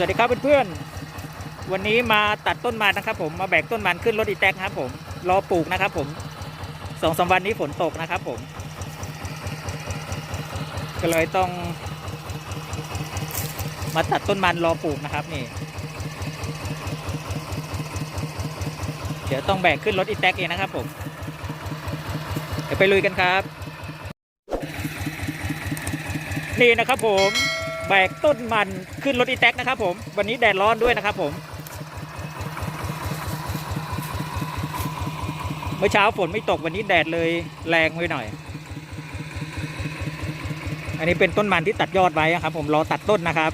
สวัสดีครับเพื่อนๆ วันนี้มาตัดต้นมันนะครับผม มาแบกต้นมันขึ้นรถอีแท็กครับผม รอปลูกนะครับผมสองสามวันนี้ฝนตกนะครับผม ก็เลยต้อง มาตัดต้นมันรอปลูกนะครับนี่ เดี๋ยวต้องแบกขึ้นรถอีแท็กเองนะครับผม เดี๋ยวไปลุยกันครับ นี่นะครับผม แบกต้นมันขึ้นรถอีแท็กนะครับผม วันนี้แดดร้อนด้วยนะครับผม เมื่อเช้าฝนไม่ตกวันนี้แดดเลยแรงไว้หน่อย อันนี้เป็นต้นมันที่ตัดยอดไว้ครับ ผมรอตัดต้นนะครับ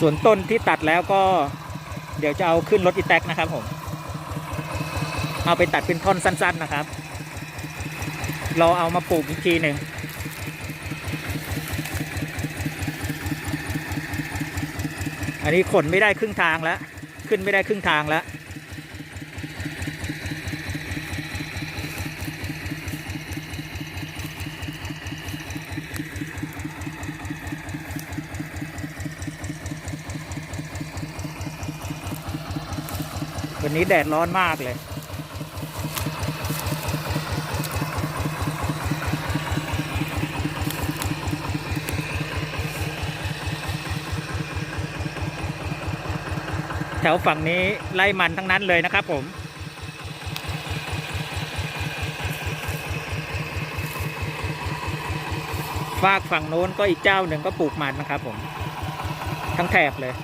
ส่วนต้นที่ตัดแล้วก็เดี๋ยวจะเอาขึ้นรถอีแท็กนะครับผม เอาไปตัดเป็นท่อนสั้น ๆนะครับ เราเอามาปลูกอีกทีหนึ่งอันนี้ขนไม่ได้ครึ่งทางแล้ว ขึ้นไม่ได้ครึ่งทางแล้ววันนี้แดดร้อนมากเลย ถวฝั่งนี้ไล่มันทั้งนั้นเลยนะครับผม ฝากฝั่งโน้นก็อีกเจ้าหนึ่งก็ปลูกมันนะครับผม ทั้งแถบเลย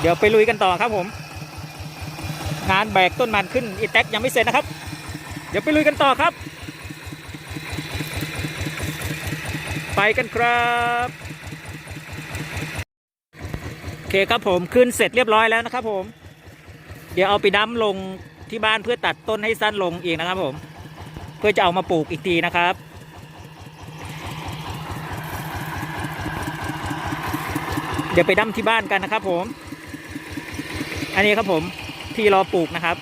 เดี๋ยวไปลุยกันต่อครับผม งานแบกต้นมันขึ้นอีแท็กยังไม่เสร็จนะครับ เดี๋ยวไปลุยกันต่อครับไปกันครับ เคครับผมขึ้นเสร็จเรียบร้อยแล้วนะครับผม เดี๋ยวเอาไปดั้มลงที่บ้านเพื่อตัดต้นให้สั้นลงอีกนะครับผม เพื่อจะเอามาปลูกอีกทีนะครับเดี๋ยวไปดั้มที่บ้านกันนะครับผม อันนี้ครับผมที่รอปลูกนะครับ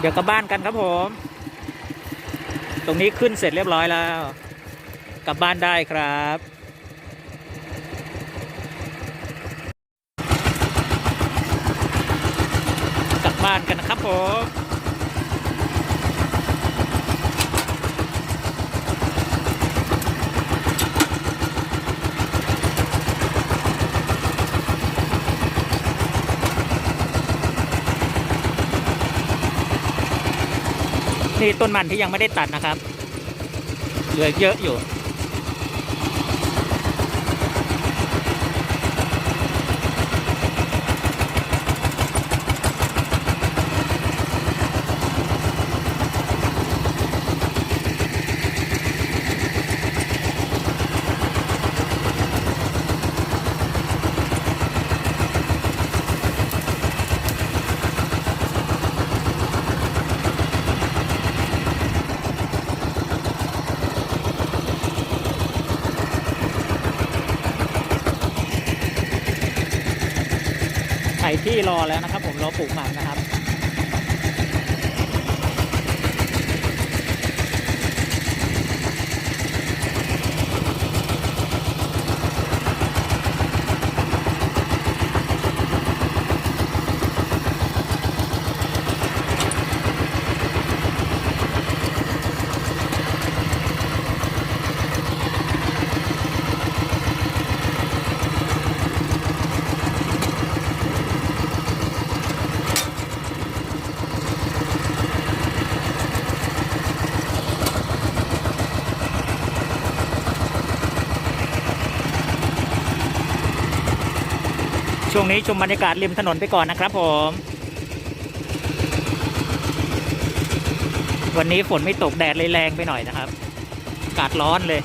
เดี๋ยวกลับบ้านกันครับผม ตรงนี้ขึ้นเสร็จเรียบร้อยแล้ว กลับบ้านได้ครับกลับบ้านกันนะครับผม นี่ต้นมันที่ยังไม่ได้ตัดนะครับ เหลือเยอะอยู่ ที่รอแล้วนะครับ ผมรอปลูกมักนะครับ ช่วงนี้ชมบรรยากาศริมถนนไปก่อนนะครับผม วันนี้ฝนไม่ตกแดดเลยแรงไปหน่อยนะครับ อากาศร้อนเลย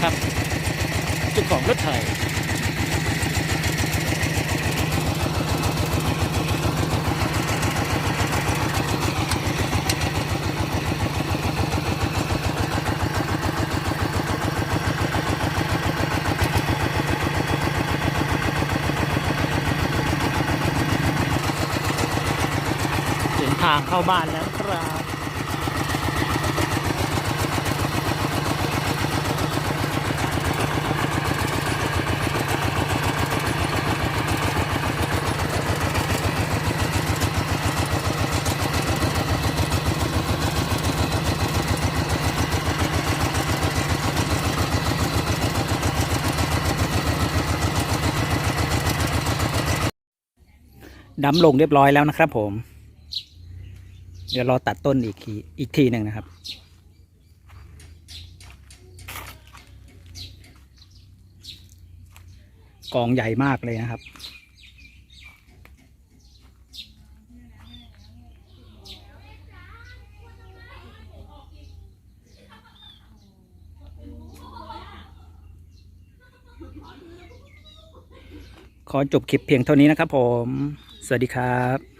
ผ่ถึงทางเข้าบ้านแล้วครับ ดำลงเรียบร้อยแล้วนะครับ ผม เดี๋ยวรอตัดต้นอีกทีอีกทีหนึ่งนะครับ กองใหญ่มากเลยนะครับขอจบคลิปเพียงเท่านี้นะครับผม สวัสดีครับ